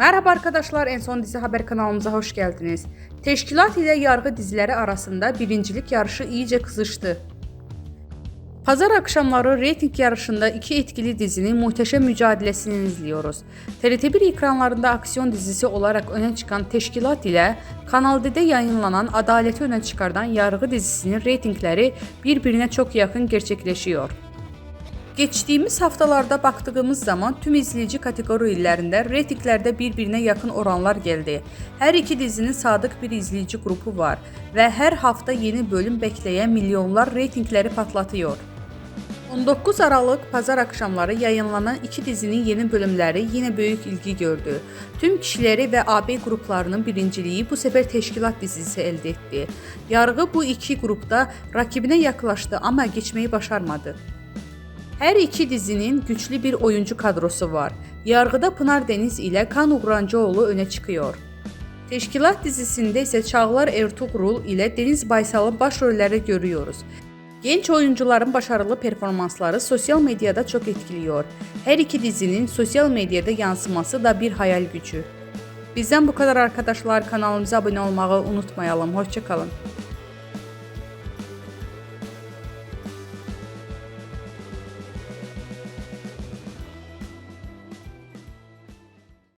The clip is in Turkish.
Merhaba arkadaşlar, En Son Dizi Haber kanalımıza hoş geldiniz. Teşkilat ile yargı dizileri arasında birincilik yarışı iyice kızıştı. Pazar akşamları reyting yarışında iki etkili dizinin muhteşem mücadelesini izliyoruz. TRT1 ekranlarında aksiyon dizisi olarak öne çıkan Teşkilat ile Kanal D'de yayınlanan Adaleti öne çıkardan Yargı dizisinin reytingleri birbirine çok yakın gerçekleşiyor. Geçtiğimiz haftalarda baktığımız zaman tüm izleyici kategorilerinde reytinglerde birbirine yakın oranlar geldi. Her iki dizinin sadık bir izleyici grubu var ve her hafta yeni bölüm bekleyen milyonlar reytingleri patlatıyor. 19 Aralık pazar akşamları yayınlanan iki dizinin yeni bölümleri yine büyük ilgi gördü. Tüm kişileri ve AB gruplarının birinciliği bu sefer teşkilat dizisi elde etti. Yargı bu iki grupta rakibine yaklaştı ama geçmeyi başarmadı. Her iki dizinin güçlü bir oyuncu kadrosu var. Yargıda Pınar Deniz ile Kan Uğrancıoğlu öne çıkıyor. Teşkilat dizisinde ise Çağlar Ertuğrul ile Deniz Baysal'ı başrolleri görüyoruz. Genç oyuncuların başarılı performansları sosyal medyada çok etkiliyor. Her iki dizinin sosyal medyada yansıması da bir hayal gücü. Bizden bu kadar arkadaşlar kanalımıza abone olmayı unutmayalım. Hoşçakalın.